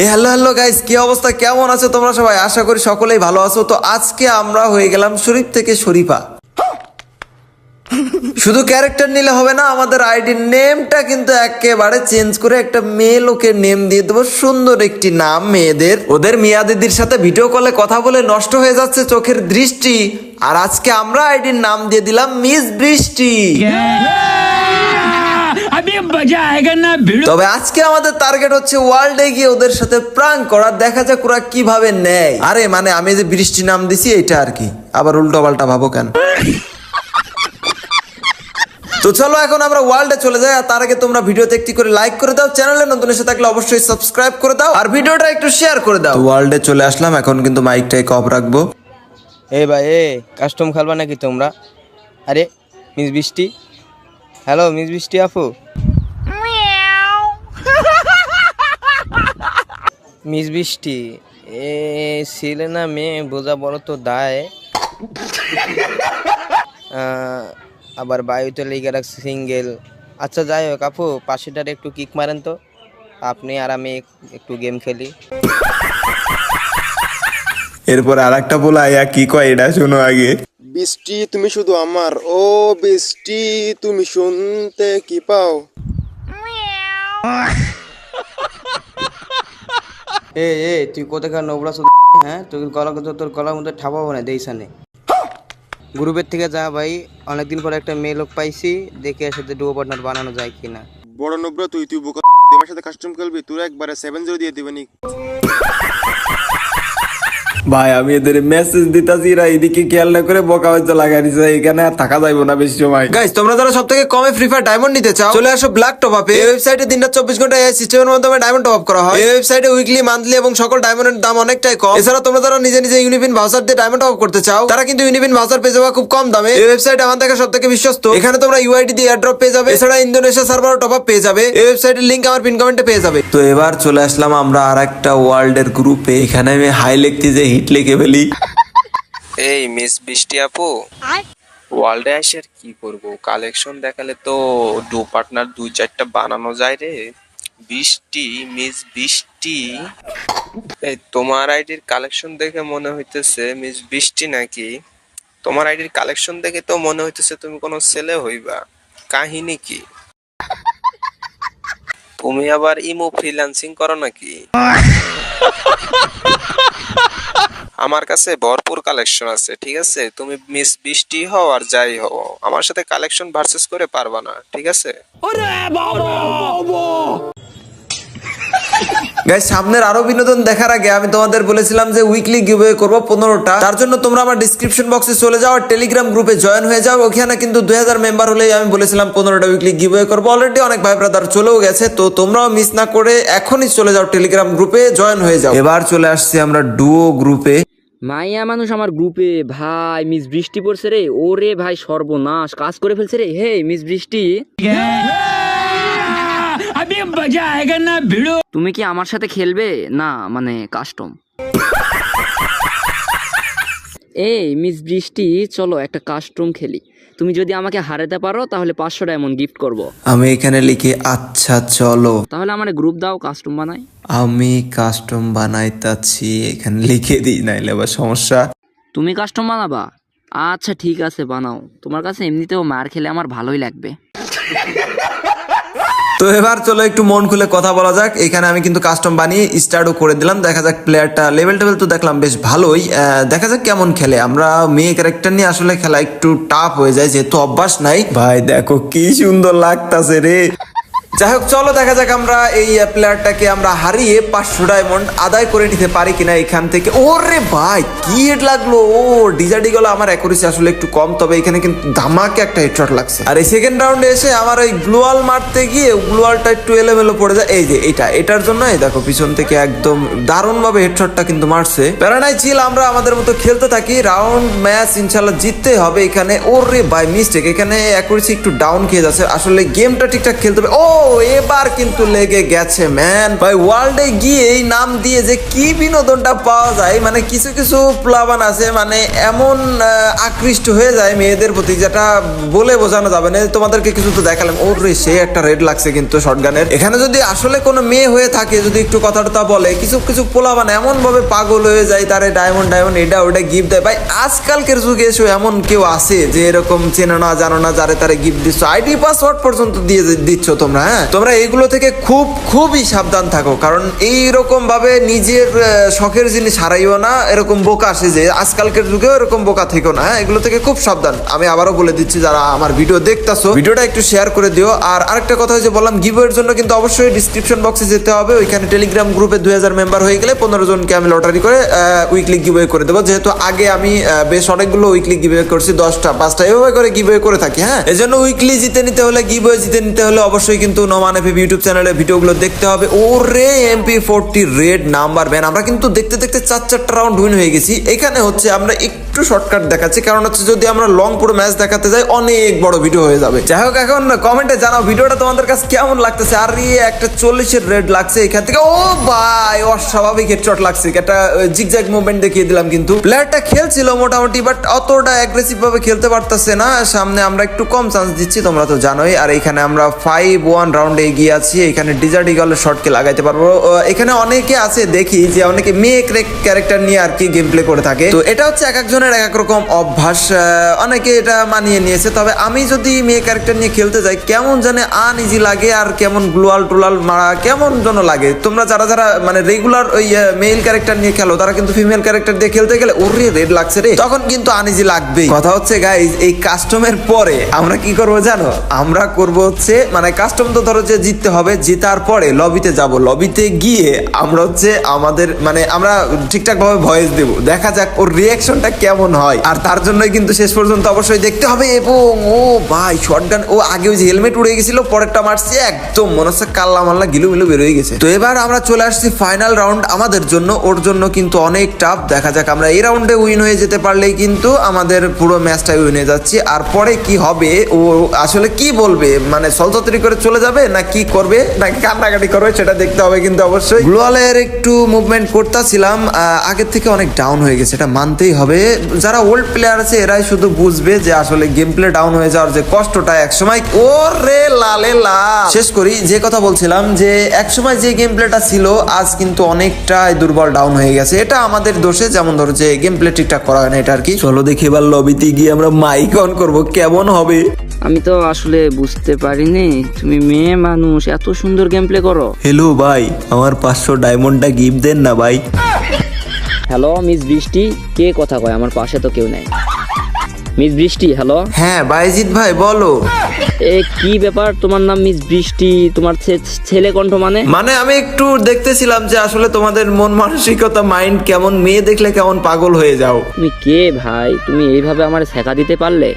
এই hello hello guys কি অবস্থা? কেমন আছো তোমরা সবাই? আশা করি সকলেই ভালো আছো। তো আজকে আমরা হয়ে গেলাম শরীফ থেকে শরীফা। শুধু ক্যারেক্টার নিলে হবে না, আমাদের আইডির নেমটা কিন্তু একেবারে চেঞ্জ করে একটা মেয়ে লোকের নেম দিয়ে দেবো। সুন্দর একটি নাম মেয়েদের। ওদের মিয়া দিদির সাথে ভিডিও কলে কথা বলে নষ্ট হয়ে যাচ্ছে চোখের দৃষ্টি। আর আজকে আমরা আইডির নাম দিয়ে দিলাম মিস বৃষ্টি তবে আজকে আমাদের টার্গেট হচ্ছে ওয়ার্ল্ডে গিয়ে ওদের সাথে প্রাঙ্ক করা দেখা যাক ওরা কীভাবে নেয়। আরে মানে আমি যে বৃষ্টি নাম দিছি এটা আর কি। আবার উল্টো পাল্টা ভাবো কেন? তো চলো এখন আমরা ওয়ার্ল্ডে চলে যাই আর তার আগে তোমরা ভিডিওতে একটি করে লাইক করে দাও। চ্যানেলে নতুন এসে থাকলে অবশ্যই সাবস্ক্রাইব করে দাও আর ভিডিওটা একটু শেয়ার করে দাও। ওয়ার্ল্ডে চলে আসলাম এখন কিন্তু মাইকটাই কপ রাখব। এ ভাই এ কাস্টম খেলবা নাকি তোমরা? আরে মিস বৃষ্টি? হ্যালো মিস বৃষ্টি আপু। মিস বৃষ্টি এ ছেলে না মেয়ে বোঝা বড় তো দায়। আবার বায়ুতে লেগে রাখছে সিঙ্গেল। আচ্ছা যাই হোক আপু পাশেটার একটু কিক মারেন তো। আপনি আর আমি একটু গেম খেলি। এরপর আর একটা বলা আয়া কি কয় এটা শোনো আগে। বৃষ্টি তুমি শুধু আমার ও বৃষ্টি তুমি শুনতে কি পাও? এ এ, তুই কোথাকার নোবরা হ্যাঁ? তুই গলা তোর গলার মধ্যে ঠাপাবো না দেইসানে গ্রুপের থেকে যা ভাই, অনেকদিন পরে একটা মেয়ে লোক পাইছি, দেখে সাথে ডুবো পার্টনার বানানো যায় কিনা। বড় নোবরা তুই তুই বোকা আমার সাথে কাস্টম করবি তোরা একবারে সেভেন জিরো দিয়ে দিবেনি ভাই আমি এদের মেসেজ দিতাছি এরা এদিকে খেয়াল না করে বকা হয়তো লাগাই দিছে এখানে আর থাকা যাইবো না বেশি সময়। গাইস তোমরা যারা সব থেকে কমে ফ্রি ফায়ার ডায়মন্ড নিতে চাও চলে আসো ব্ল্যাক টপ আপে এই ওয়েবসাইটে দিনটা চব্বিশ ঘণ্টা এই সিস্টেমের মাধ্যমে ডায়মন্ড টপ আপ করা হয়। এই ওয়েবসাইটে উইকলি মান্থলি এবং সকল ডায়মন্ডের দাম অনেকটাই কম। এছাড়া তোমরা যারা নিজে নিজে ইউনিপিন ভাউচার দিয়ে ডায়মন্ড টপ আপ করতে চাও তারা কিন্তু ইউনিপিন ভাউচার পেয়ে যাবে খুব কম দামে। এই ওয়েবসাইট আমার থেকে সব থেকে বিশ্বস্ত। এখানে তোমরা ইউআইডি দিয়ে এয়ারড্রপ পেয়ে যাবে। এছাড়া ইন্দোনেশিয়া সার্ভার টপ আপ পেয়ে যাবে। এই ওয়েবসাইটের লিংক আমার পিন কমেন্টে পেয়ে যাবে। তো এবার চলে আসলাম আমরা আর একটা ওয়ার্ল্ডের গ্রুপে এখানে আমি হাই লিখতে যে হিট লিখে ফেলি। এই মিস বৃষ্টি আপু। ওয়ার্ল্ডে আসে আর কি করব? কালেকশন দেখালে তো ডু পার্টনার দুই চারটা বানানো যায় রে। বৃষ্টি মিস বৃষ্টি। এই তোমার আইডির কালেকশন দেখে মনে হইতেছে মিস বৃষ্টি নাকি? তোমার আইডির কালেকশন দেখে তো মনে হইতেছে তুমি কোনো ছেলে হইবা। কাহিনী কি? তুমি আবার ইমো ফ্রিল্যান্সিং করো নাকি? আমার কাছে ভরপুর কালেকশন আছে ঠিক আছে? তুমি মিস বৃষ্টি হও আর যাই হও আমার সাথে কালেকশন ভার্সেস করে পারবা না ঠিক আছে? গাইস সামনের আরও বিনোদন দেখার আগে আমি তোমাদের বলেছিলাম যে উইকলি গিভ গিভওয়ে করব পনেরোটা। তার জন্য তোমরা আমার ডিসক্রিপশন বক্সে চলে যাও আর টেলিগ্রাম গ্রুপে জয়েন হয়ে যাও। ওখানে কিন্তু দুই হাজার মেম্বার হলেই আমি বলেছিলাম পনেরোটা উইকলি গিভওয়ে করব। অলরেডি অনেক ভাই ব্রাদার চলেও গেছে তো তোমরাও মিস না করে এখনই চলে যাও টেলিগ্রাম গ্রুপে জয়েন হয়ে যাও। এবার চলে আসছি আমরা ডুও গ্রুপে মাইয়া মানুষ আমার গ্রুপে ভাই মিস বৃষ্টি পড়ছে রে। ওরে ভাই সর্বনাশ কাজ করে ফেলছে রে। হে মিস বৃষ্টি তুমি কি আমার সাথে খেলবে? না মানে কাস্টম এই মিস বৃষ্টি চলো একটা কাস্টম খেলি। তুমি যদি আমাকে হারাতে পারো তাহলে পাঁচশো ডায়মন্ড গিফট করব। আমি এখানে লিখে আচ্ছা চলো। তাহলে আমার গ্রুপ দাও কাস্টম বানাই। আমি কাস্টম বানাইতাছি এখানে লিখে দিই নাই আবার সমস্যা। তুমি কাস্টম বানাবা? আচ্ছা ঠিক আছে বানাও। তোমার কাছে এমনিতেও মার খেলে আমার ভালোই লাগবে। তো এবার চলো একটু মন খুলে কথা বলা যাক। এখানে আমি কিন্তু কাস্টম বানিয়ে স্টার্টও করে দিলাম। দেখা যাক প্লেয়ারটা লেভেল টেভেল তো দেখলাম বেশ ভালোই। দেখা যাক কেমন খেলে। আমরা মেয়ে ক্যারেক্টার নিয়ে আসলে খেলা একটু টাফ হয়ে যায়, যেহেতু অভ্যাস নাই। ভাই, দেখো কি সুন্দর লাগতাছে রে। যাই হোক চলো দেখা যাক আমরা এই প্লেয়ারটাকে আমরা হারিয়ে পাঁচশো ডায়মন্ড আদায় করে নিতে পারি কিনা এখান থেকে। ওরে ভাই, কি হেড লাগল? ও ডিজার্ডি গুলো আমার অ্যাকুরেসি আসলে একটু কম, তবে এখানে কিন্তু ধামাকে একটা হেডশট লাগছে। আর এই সেকেন্ড রাউন্ডে এসে আমার ওই গ্লোয়াল মারতে গিয়ে গ্লোয়ালটা একটু এলোমেলো পড়ে যায়। এই যে, এটা, এটার জন্য, এই দেখো, পিছন থেকে একদম দারুণ ভাবে হেডশটটা কিন্তু মারছে। প্যারানাই চিল আমরা আমাদের মতো খেলতে থাকি। রাউন্ড ম্যাচ ইনশাল্লাহ জিততে হবে এখানে। ওরে ভাই মিস্টেক এখানে অ্যাকুরেসি একটু ডাউন খেয়ে যাচ্ছে। আসলে গেমটা ঠিকঠাক খেলতে হবে। ও এবার কিন্তু লেগে গেছে ম্যান ভাই ওয়ার্ল্ডে গিয়ে এই নাম দিয়ে যে কি বিনোদনটা পাওয়া যায় মানে কিছু কিছু প্লাবান আছে মানে এমন আকৃষ্ট হয়ে যায় মেয়েদের প্রতি, যেটা বলে বোঝানো যাবে না। তোমাদেরকে কিছু তো দেখালাম। ওর রে, সে একটা রেড লাগছে কিন্তু শর্টগানের এখানে যদি আসলে কোনো মেয়ে হয়ে থাকে, যদি একটু কথাটা বলে, কিছু কিছু পোলাবান এমন ভাবে পাগল হয়ে যায়, তারে ডায়মন্ড ডায়মন্ড এটা ওটা গিফট দেয়। ভাই, আজকালকের যুগে এসে, এমন কেউ আছে যে এরকম চেনো না, জানো না, যারে তারে গিফট দিচ্ছ। আইডি পাসওয়ার্ড পর্যন্ত দিয়ে দিচ্ছ তোমরা হ্যাঁ তোমরা এগুলো থেকে খুব, খুবই সাবধান থাকো, কারণ এই রকম ভাবে নিজের শখের জিনিস হারাইও না, এরকম বোকা আসে যে আজকালকের যুগেও এরকম বোকা থেকো না হ্যাঁ এগুলো থেকে খুব সাবধান। আমি আবারও বলে দিচ্ছি, যারা আমার ভিডিও দেখতাছো, ভিডিওটা একটু শেয়ার করে দিও। আর আরেকটা কথা হচ্ছে বললাম গিভওয়ের জন্য কিন্তু অবশ্যই ডিসক্রিপশন বক্সে যেতে হবে, ওইখানে টেলিগ্রাম গ্রুপে দুই হাজার মেম্বার হয়ে গেলে পনেরো জনকে আমি লটারি করে উইকলি গিভওয়ে করে দেবো। যেহেতু আগে আমি বেশ অনেকগুলো উইকলি গিভওয়ে করছি, দশটা, পাঁচটা, এভাবে করে গিভওয়ে করে থাকি হ্যাঁ। এই জন্য উইকলি জিতে নিতে হলে গিভওয়ে জিতে নিতে হলে অবশ্যই কিন্তু নোমান এফ ইউটিউব চ্যানেলে ভিডিওগুলো দেখতে হবে। ওরে MP forty red number ban আমরা কিন্তু দেখতে দেখতে চার চারটা রাউন্ড উইন হয়ে গেছি। এখানে হচ্ছে আমরা একটু শর্টকাট দেখাচ্ছি, কারণ হচ্ছে যদি আমরা লং পুরো ম্যাচ দেখাতে যাই, অনেক বড় ভিডিও হয়ে যাবে। যাই হোক, এখন কমেন্টে জানাও ভিডিওটা তোমাদের কাছে কেমন লাগতেছে? আর একটা চল্লিশের রেড লাগছে এখান থেকে। ও ভাই, অস্বাভাবিক হেডশট লাগছে। একটা জিগজ্যাগ মুভমেন্ট দেখিয়ে দিলাম কিন্তু। প্লেয়ারটা খেলছিল মোটামুটি বাট অতটা অ্যাগ্রেসিভ ভাবে খেলতে পারতেছে না। সামনে আমরা একটু কম চান্স দিচ্ছি, তোমরা তো জানোই। আর এখানে আমরা ফাইভ ওয়ান রাউন্ডে এগিয়ে আছি। এখানে ডিজার্ট ইগলের শটকে লাগাইতে পারব। এখানে অনেকে আছে, দেখি যে অনেকে মেয়ে ক্যারেক্টার নিয়ে আর কি গেম প্লে করে থাকে। তো এটা হচ্ছে এক একজনের এক এক রকম অভ্যাস অনেকে এটা মানিয়ে নিয়েছে। তবে আমি যদি মেয়ে ক্যারেক্টার নিয়ে খেলতে যাই, কেমন জানে আনইজি লাগে আর কেমন গ্লোয়াল টুলাল মারা, কেমন যেন লাগে। তোমরা যারা যারা মানে রেগুলার ওই মেল ক্যারেক্টার নিয়ে খেলো, তারা কিন্তু ফিমেল ক্যারেক্টার দিয়ে খেলতে গেলে ওরে রেড লাগছে রে। তখন কিন্তু আনইজি লাগবে কথা হচ্ছে গাইজ এই কাস্টমের পরে আমরা কি করব জানো? আমরা করব হচ্ছে মানে কাস্টম তো ধরো যে জিততে হবে, জেতার পরে লবিতে যাব। লবিতে গিয়ে আমরা হচ্ছে আমাদের মানে আমরা ঠিকঠাক ভাবে ভয়েস দেব। দেখা যাক ওর রিয়াকশনটা কেমন হয়? আর তার জন্যই কিন্তু শেষ পর্যন্ত অবশ্যই দেখতে হবে এবং, ও ভাই, শটগান, ও আগে ওই যে হেলমেট উড়ে গেছিল, পরেরটা মারছে, একদম মনে হচ্ছে কাল্লা মাল্লা গিলু মিলু বেরোয় গেছে। তো এবার আমরা চলে আসছি ফাইনাল রাউন্ড আমাদের জন্য, ওর জন্য কিন্তু অনেক টাফ দেখা যাক আমরা এই রাউন্ডে উইন হয়ে যেতে পারলেই কিন্তু আমাদের পুরো ম্যাচটাই উইন হয়ে যাচ্ছি। আর পরে কি হবে, ও আসলে কি বলবে? মানে সলচতরি করে চলে যাবে, না কি করবে, নাকি কান্নাকাটি করবে, সেটা দেখতে হবে কিন্তু অবশ্যই। গ্লোয়ালের একটু মুভমেন্ট করতেছিলাম আগের থেকে অনেক ডাউন হয়ে গেছে, এটা মানতেই হবে। যারা ওল্ড প্লেয়ার আছে এরাই শুধু বুঝবে যে আসলে গেম প্লে ডাউন হয়ে যাওয়ার যে কষ্টটা একসময়। ও রে লালে। লা শেষ করি যে কথা বলছিলাম যে একসময় যে গেম প্লেটা ছিল আজ কিন্তু অনেকটাই দুর্বল ডাউন হয়ে গেছে। এটা আমাদের দোষে যেমন ধরো যে গেম প্লে ঠিকঠাক করা হয় না এটা আর কি। চলো দেখি এবার লবিতে গিয়ে আমরা মাইক অন করব কেমন হবে? আমি তো আসলে বুঝতে পারিনি তুমি মেয়ে মানুষ এত সুন্দর গেম প্লে করো। হ্যালো ভাই আমার পাঁচশো ডায়মন্ডটা গিফট দেন না ভাই। হ্যালো মিস বৃষ্টি। কে কথা কয়? আমার পাশে তো কেউ নাই। মিস বৃষ্টি হ্যালো? হ্যাঁ বাইজিৎ ভাই বলো। এ কি ব্যাপার? তোমার নাম মিস বৃষ্টি তোমার ছে- ছেলে কণ্ঠ মানে? মানে আমি একটু দেখতেছিলাম যে আসলে তোমাদের মন মানসিকতা মাইন্ড কেমন? মেয়ে দেখলে কেমন পাগল হয়ে যাও? তুমি কে ভাই? তুমি এইভাবে আমার শেখা দিতে পারলে?